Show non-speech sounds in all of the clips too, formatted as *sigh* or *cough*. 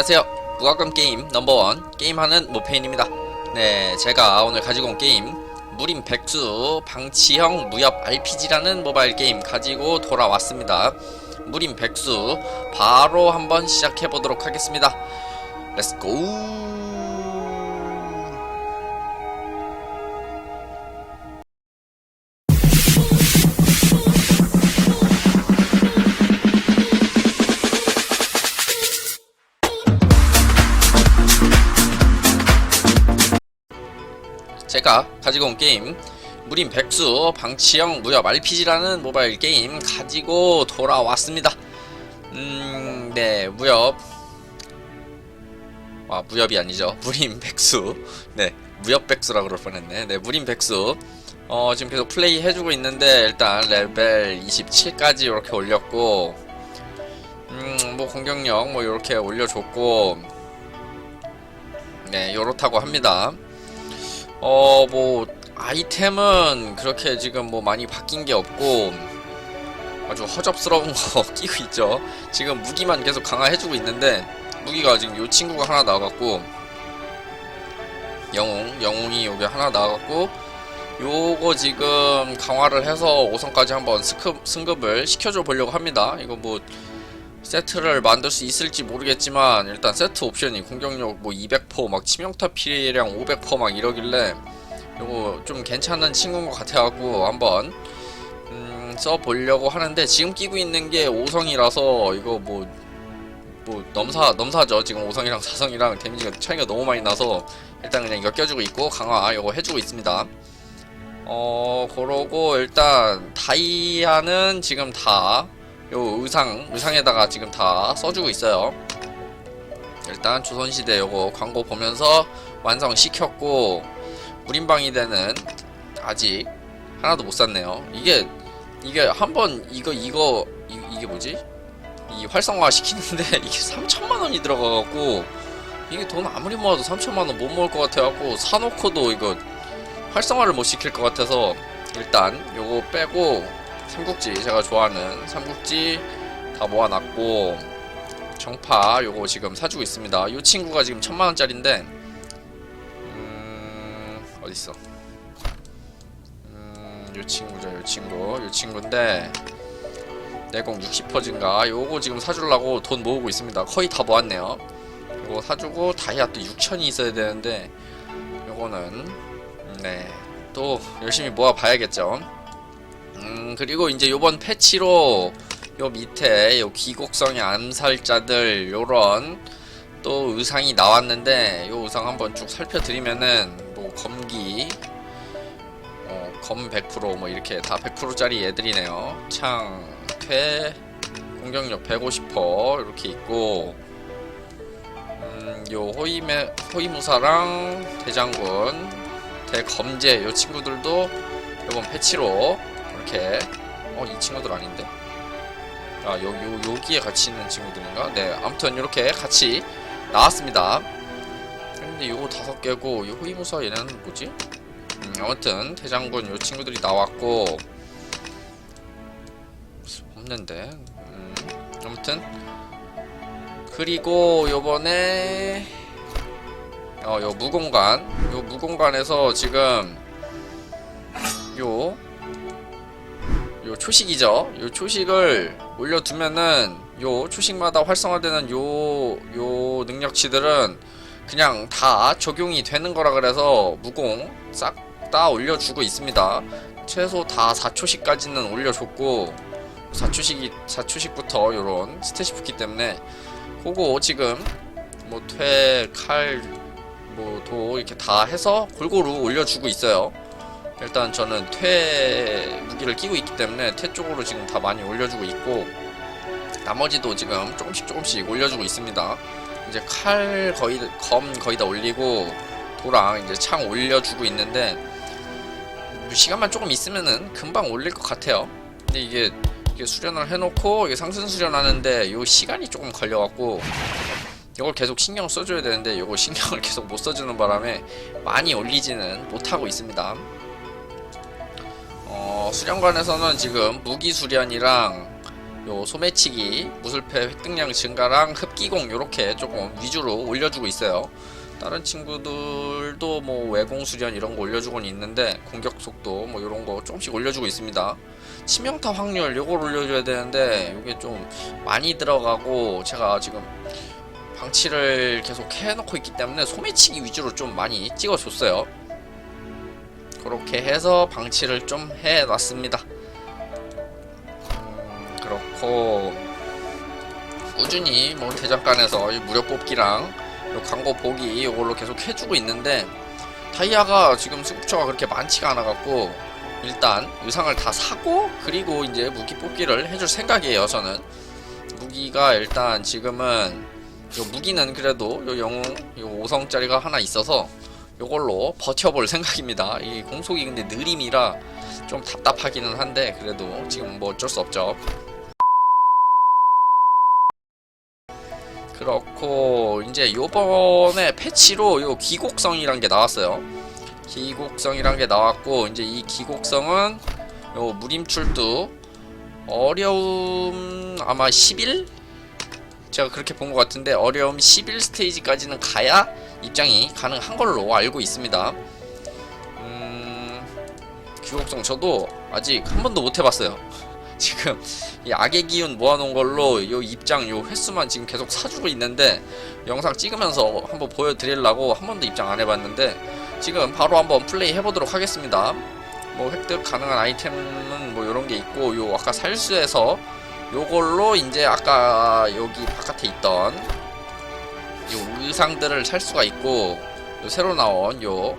안녕하세요. 무과금 게임 넘버원 게임하는 모페인입니다. 네, 제가 오늘 가지고 온 게임 무림 백수 방치형 무협 RPG라는 모바일 게임 가지고 돌아왔습니다. 무림 백수 바로 한번 시작해 보도록 하겠습니다. 렛츠 고! 제가 가지고 온 게임 무림 백수 방치형 무협 RPG라는 모바일 게임 가지고 돌아왔습니다. 음, 네, 무협. 아, 무협이 아니죠. *laughs* 무림 백수. 네, 무협 백수라고 그럴 뻔했네. 네, 무림 백수. 어, 지금 계속 플레이 해주고 있는데, 일단 레벨 27까지 이렇게 올렸고, 음, 뭐 공격력 뭐 이렇게 올려줬고, 네, 요렇다고 합니다. 어, 뭐, 아이템은 그렇게 지금 뭐 많이 바뀐 게 없고, 아주 허접스러운 *laughs* 거 끼고 있죠. 지금 무기만 계속 강화해주고 있는데, 무기가 지금 요 친구가 하나 나와갖고, 영웅, 영웅이 여기 하나 나와갖고, 요거 지금 강화를 해서 5성까지 한번 스급, 승급을 시켜줘 보려고 합니다. 이거 뭐, 세트를 만들 수 있을지 모르겠지만 일단 세트 옵션이 공격력 뭐 200%, 막 치명타 피해량 500%, 막 이러길래 요거 좀 괜찮은 친구인 것 같아갖고 한번 음, 써보려고 하는데 지금 끼고 있는 게 5성이라서 이거 뭐 뭐 넘사 넘사죠. 지금 5성이랑 4성이랑 데미지가 차이가 너무 많이 나서 일단 그냥 이거 껴주고 있고 강화 요거 해주고 있습니다. 어 그러고 일단 다이아는 지금 다 요 의상 의상에다가 지금 다 써주고 있어요. 일단 조선시대 요거 광고 보면서 완성시켰고 무림방위대는 아직 하나도 못 샀네요. 이게 이게 한번 이거 이거 이, 이게 뭐지? 이 활성화 시키는데 *laughs* 이게 3천만 원이 들어가갖고 이게 돈 아무리 모아도 3천만 원 못 모을 것 같아갖고 사놓고도 이거 활성화를 못 시킬 것 같아서 일단 요거 빼고 삼국지. 제가 좋아하는 삼국지 다 모아놨고 정파 요거 지금 사주고 있습니다. 요 친구가 지금 천만원짜리인데 음... 어딨어? 음... 요 친구죠 요 친구. 요 친구인데 내공 60% 증가? 요거 지금 사주려고 돈 모으고 있습니다. 거의 다 모았네요. 요거 사주고 다이아 또 6천이 있어야 되는데 요거는 네 또 열심히 모아 봐야겠죠 음 그리고 이제 요번 패치로 요 밑에 요 귀곡성의 암살자들 요런 또 의상이 나왔는데 요 의상 한번 쭉 살펴드리면은 뭐 검기 어, 검 100%뭐 이렇게 다 100%짜리 애들이네요. 창 퇴 공격력 150% 이렇게 있고 음, 요 호위메 호위무사랑 대장군 대검제 요 친구들도 요번 패치로 이렇게. 어 이 친구들 아닌데? 아 요 요 여기에 같이 있는 친구들인가? 네 아무튼 이렇게 같이 나왔습니다. 근데 요거 다섯 개고 요 호위무사 얘네는 뭐지? 음, 아무튼 대장군 요 친구들이 나왔고 없는데? 음, 아무튼 그리고 요번에 어 요 무공간. 요 무공간에서 지금 요 요 초식이죠. 요 초식을 올려두면은 요 초식마다 활성화되는 요 요 능력치들은 그냥 다 적용이 되는 거라 그래서 무공 싹 다 올려주고 있습니다. 최소 다 4초씩까지는 올려줬고 4초씩이 4초씩부터 요런 스탯이 붙기 때문에 그거 지금 뭐 퇴, 칼, 뭐 도 이렇게 다 해서 골고루 올려주고 있어요. 일단 저는 퇴 무기를 끼고 있기 때문에 퇴 쪽으로 지금 다 많이 올려주고 있고 나머지도 지금 조금씩 조금씩 올려주고 있습니다. 이제 칼 거의 검 거의 다 올리고 도랑 이제 창 올려주고 있는데 시간만 조금 있으면은 금방 올릴 것 같아요. 근데 이게 이게 수련을 해놓고 이게 상승 수련하는데 요 시간이 조금 걸려갖고 이걸 계속 신경 써줘야 되는데 이거 신경을 *laughs* 계속 못 써주는 바람에 많이 올리지는 못하고 있습니다. 어, 수련관에서는 지금 무기 수련이랑 요 소매치기, 무술패 획득량 증가랑 흡기공 요렇게 조금 위주로 올려주고 있어요. 다른 친구들도 뭐 외공 수련 이런 거 올려주곤 있는데 공격 속도 뭐 이런 거 조금씩 올려주고 있습니다. 치명타 확률 요걸 올려줘야 되는데 이게 좀 많이 들어가고 제가 지금 방치를 계속 해놓고 있기 때문에 소매치기 위주로 좀 많이 찍어줬어요. 그렇게 해서 방치를 좀 해놨습니다. 음, 그렇고 꾸준히 뭐 대장간에서 이 무료 뽑기랑 요 광고 보기 이걸로 계속 해주고 있는데 다이아가 지금 수급처가 그렇게 많지가 않아 갖고 일단 의상을 다 사고 그리고 이제 무기 뽑기를 해줄 생각이에요 저는 무기가 일단 지금은 요 무기는 그래도 요 영웅 요 5성짜리가 하나 있어서 요걸로 버텨볼 생각입니다. 이 공속이 근데 느림이라 좀 답답하기는 한데 그래도 지금 뭐 어쩔 수 없죠. 그렇고 이제 요번에 패치로 요 기곡성이란 게 나왔어요. 기곡성이란 게 나왔고 이제 이 기곡성은 요 무림출두 어려움 아마 11 제가 그렇게 본 것 같은데 어려움 11 스테이지까지는 가야 입장이 가능한 걸로 알고 있습니다. 음, 기곡성 저도 아직 한 번도 못 해봤어요. *laughs* 지금 이 악의 기운 모아놓은 걸로 요 입장 요 횟수만 지금 계속 사주고 있는데 영상 찍으면서 한번 보여드리려고 한 번도 입장 안 해봤는데 지금 바로 한번 플레이 해보도록 하겠습니다 뭐 획득 가능한 아이템은 뭐 요런 게 있고 요 아까 살수에서 요걸로 이제 아까 여기 바깥에 있던 요 의상들을 살 수가 있고 요 새로 나온 요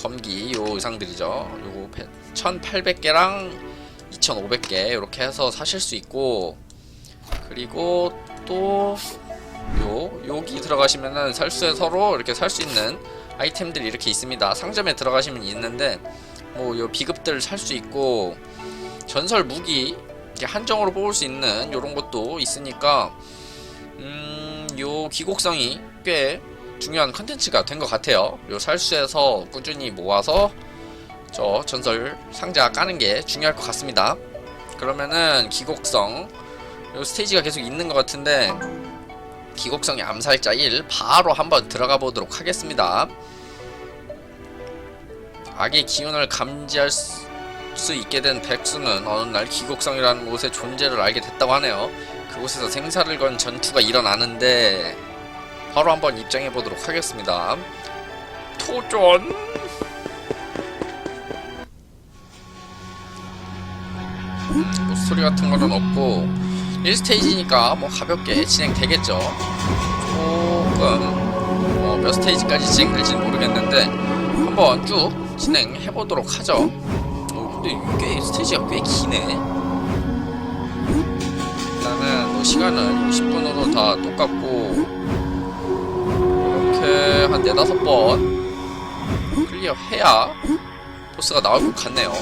검기 요 의상들이죠 요거 1800개랑 2,500개 이렇게 해서 사실 수 있고 그리고 또 요 여기 들어가시면은 살수에 서로 이렇게 살 수 있는 아이템들이 이렇게 있습니다. 상점에 들어가시면 있는데 뭐 요 비급들 살 수 있고 전설 무기 한정으로 뽑을 수 있는 요런 것도 있으니까 음 요 기곡성이 꽤 중요한 컨텐츠가 된 것 같아요. 요 살수에서 꾸준히 모아서 저 전설 상자 까는 게 중요할 것 같습니다. 그러면은 기곡성 요 스테이지가 계속 있는 것 같은데 기곡성의 암살자 1 바로 한번 들어가 보도록 하겠습니다. 악의 기운을 감지할 수, 수 있게 된 백수는 어느 날 기곡성이라는 곳의 존재를 알게 됐다고 하네요. 그곳에서 생사를 건 전투가 일어나는데 바로 한번 입장해 보도록 하겠습니다. 토전 뭐 스토리 같은 거는 없고 1스테이지니까 뭐 가볍게 진행되겠죠. 조금 뭐 몇 스테이지까지 진행될지는 모르겠는데 한번 쭉 진행해 보도록 하죠. 어, 근데 꽤 스테이지가 꽤 기네. 뭐 시간은 10분으로 다 똑같고 네다섯 번 클리어 해야 보스가 나올 것 같네요.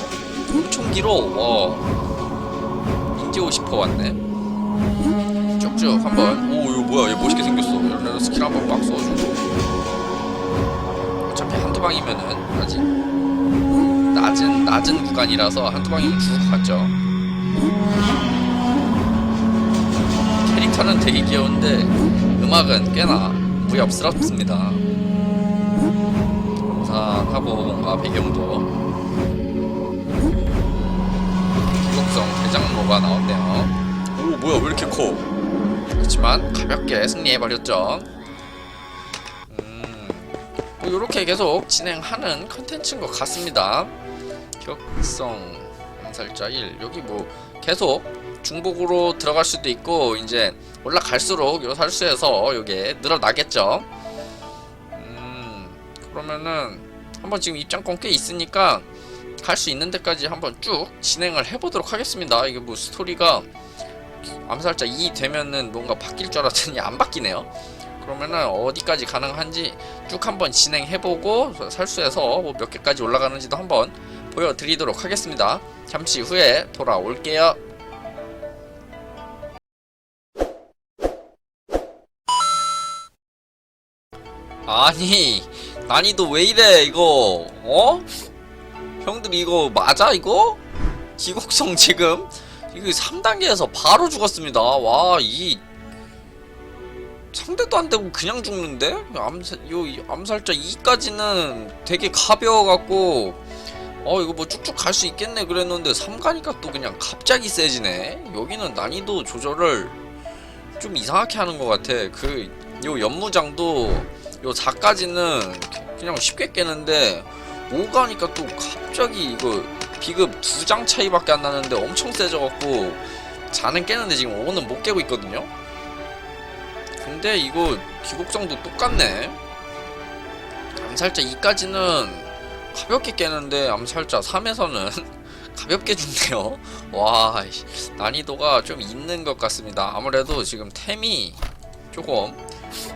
길어. 와 인제 50% 왔네. 쭉쭉 한번. 오 이거 뭐야. 얘 멋있게 생겼어. 이런 스킬 한번 막 써주고. 어차피 한두 방이면은 아직 낮은 낮은 구간이라서 한두 방이면 죽을 것 같죠. 캐릭터는 되게 귀여운데 음악은 꽤나 무협스럽습니다 하고 뭔가 배경도. 기곡성 대장로가 나왔네요. 오 뭐야 왜 이렇게 커? 그렇지만 가볍게 승리해버렸죠. 음, 뭐 요렇게 계속 진행하는 컨텐츠인 것 같습니다. 격성 암살자 1 여기 뭐 계속 중복으로 들어갈 수도 있고 이제 올라갈수록 요 살수에서 요게 늘어나겠죠. 음 그러면은 한번 지금 입장권 꽤 있으니까 갈 수 있는 데까지 한번 쭉 진행을 해보도록 하겠습니다 이게 뭐 스토리가 암살자 2 되면은 뭔가 바뀔 줄 알았더니 안 바뀌네요. 그러면은 어디까지 가능한지 쭉 한번 진행해보고 살수에서 뭐 몇 개까지 올라가는지도 한번 보여드리도록 하겠습니다. 잠시 후에 돌아올게요. 아니 난이도 왜 이래 이거 어? 형들 이거 맞아 이거? 기곡성 지금 이거 3단계에서 바로 죽었습니다. 와, 이 상대도 안 되고 그냥 죽는데? 암살 요 이- 암살자 2까지는 되게 가벼워 갖고 어 이거 뭐 쭉쭉 갈 수 있겠네 그랬는데 3 가니까 또 그냥 갑자기 세지네. 여기는 난이도 조절을 좀 이상하게 하는 것 같아. 그 요 연무장도 요 4까지는 그냥 쉽게 깨는데 5 가니까 또 갑자기 이거 비급 두 장 차이밖에 안 나는데 엄청 세져갖고 자는 깨는데 지금 5는 못 깨고 있거든요. 근데 이거 기곡성도 똑같네. 암살자 2까지는 가볍게 깨는데 암살자 3에서는 *laughs* 가볍게 죽네요. 와 난이도가 좀 있는 것 같습니다. 아무래도 지금 템이 조금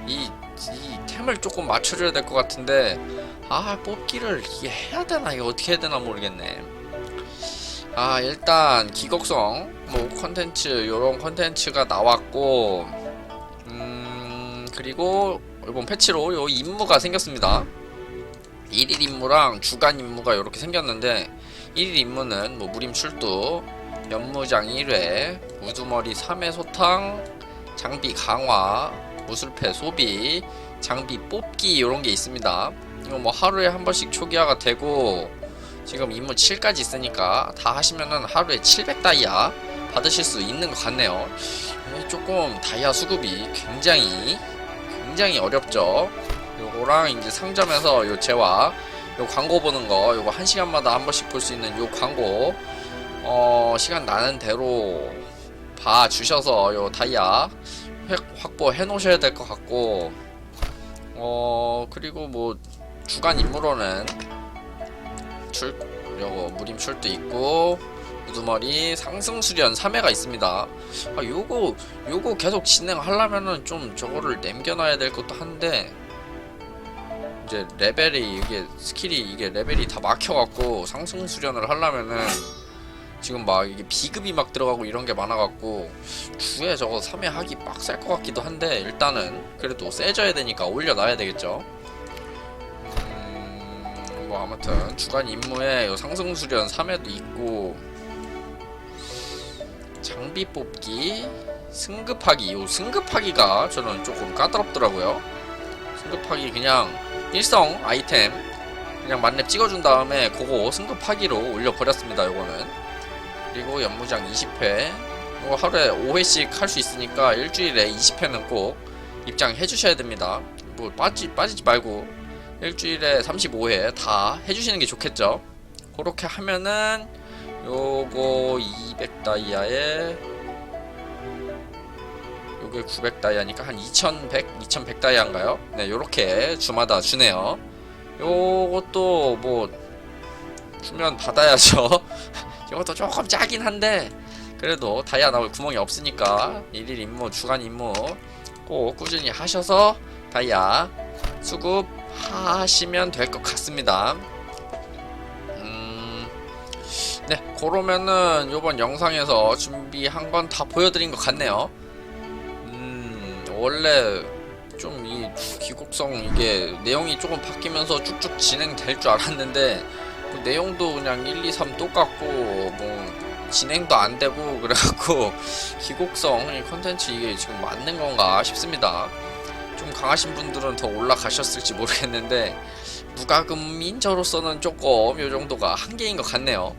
이, 이 템을 조금 맞춰줘야 될 것 같은데 아 뽑기를 이게 해야 되나 이거 어떻게 해야 되나 모르겠네. 아 일단 기곡성 뭐 컨텐츠 요런 컨텐츠가 나왔고 음 그리고 이번 패치로 요 임무가 생겼습니다 1일 임무랑 주간 임무가 이렇게 생겼는데 1일 임무는 뭐 무림 출두 연무장 1회 우두머리 3회 소탕 장비 강화 무술패 소비 장비 뽑기 이런 게 있습니다 이거 뭐 하루에 한 번씩 초기화가 되고 지금 임무 7까지 있으니까 다 하시면은 하루에 700 다이아 받으실 수 있는 것 같네요. 이게 조금 다이아 수급이 굉장히 굉장히 어렵죠. 요거랑 이제 상점에서 요 재화 요 광고 보는 거 요거 한 시간마다 한 번씩 볼 수 있는 요 광고 어 시간 나는 대로 봐 주셔서 요 다이아 획- 확보해 놓으셔야 될 것 같고 어 그리고 뭐 주간 임무로는 출 요거 무림 출도 있고 우두머리 상승 수련 3회가 있습니다. 아 요거 요거 계속 진행하려면은 좀 저거를 남겨놔야 될 것도 한데 이제 레벨이 이게 스킬이 이게 레벨이 다 막혀갖고 상승 수련을 하려면은 지금 막 이게 비급이 막 들어가고 이런 게 많아갖고 주에 저거 3회 하기 빡셀 것 같기도 한데 일단은 그래도 세져야 되니까 올려놔야 되겠죠. 음, 뭐 아무튼 주간 임무에 요 상승 수련 3회도 있고 장비 뽑기 승급하기 요 승급하기가 저는 조금 까다롭더라고요 승급하기 그냥 일성 아이템 그냥 만렙 찍어준 다음에 그거 승급하기로 올려버렸습니다 요거는 그리고 연무장 20회 이거 하루에 5회씩 할 수 있으니까 일주일에 20회는 꼭 입장해 주셔야 됩니다 뭐 빠지, 빠지지 말고 일주일에 35회 다 해주시는 게 좋겠죠 그렇게 하면은 요거 200다이아에 요게 900다이아니까 한 2100, 2100다이아인가요? 네, 요렇게 주마다 주네요. 요것도 뭐 주면 받아야죠. *laughs* 이것도 조금 짜긴 한데 그래도 다이아 나올 구멍이 없으니까 일일 임무, 주간 임무 꼭 꾸준히 하셔서 다이아 수급하시면 될 것 같습니다. 음, 네, 그러면은 요번 영상에서 준비한 건 다 보여드린 것 같네요. 음, 원래 좀 이 기곡성 이게 내용이 조금 바뀌면서 쭉쭉 진행될 줄 알았는데 그 내용도 그냥 1, 2, 3 똑같고 뭐 진행도 안 되고 *laughs* 그래갖고 기곡성 이 컨텐츠 이게 지금 맞는 건가 싶습니다. 좀 강하신 분들은 더 올라가셨을지 모르겠는데 무과금인 저로서는 조금 요 정도가 한계인 것 같네요.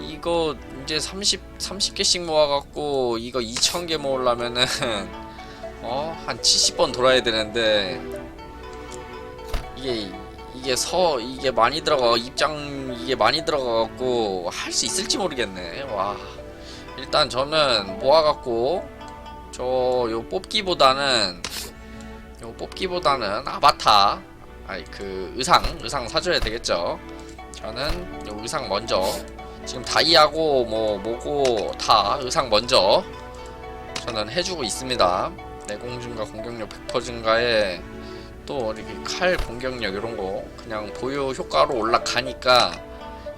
이거 이제 30 30개씩 모아갖고 이거 2,000개 모으려면은 *laughs* 어한 70번 돌아야 되는데 이게 이게 서 이게 많이 들어가 입장 이게 많이 들어가갖고 할 수 있을지 모르겠네. 와 일단 저는 모아갖고 저 요 뽑기보다는 요 뽑기보다는 아바타 아니 그 의상 의상 사줘야 되겠죠. 저는 요 의상 먼저 지금 다이아고 뭐 뭐고 다 의상 먼저 저는 해주고 있습니다. 내공 증가 공격력 100% 증가에 또 이렇게 칼 공격력 이런 거 그냥 보유 효과로 올라가니까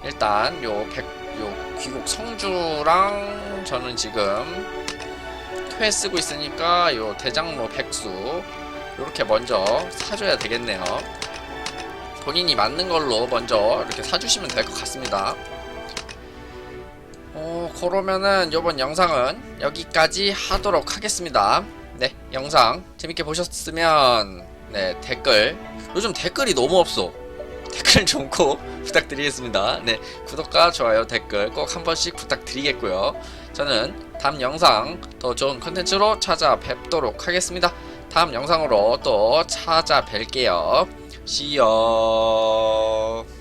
일단 요 100, 요 귀국 성주랑 저는 지금 퇴 쓰고 있으니까 요 대장로 백수 요렇게 먼저 사줘야 되겠네요. 본인이 맞는 걸로 먼저 이렇게 사주시면 될 것 같습니다. 어, 그러면은 이번 영상은 여기까지 하도록 하겠습니다. 네, 영상 재밌게 보셨으면 네, 댓글 요즘 댓글이 너무 없어. 댓글 좀꼭 *laughs* 부탁드리겠습니다. 네, 구독과 좋아요, 댓글 꼭 한 번씩 부탁드리겠고요. 저는 다음 영상 더 좋은 컨텐츠로 찾아뵙도록 하겠습니다. 다음 영상으로 또 찾아뵐게요. See you.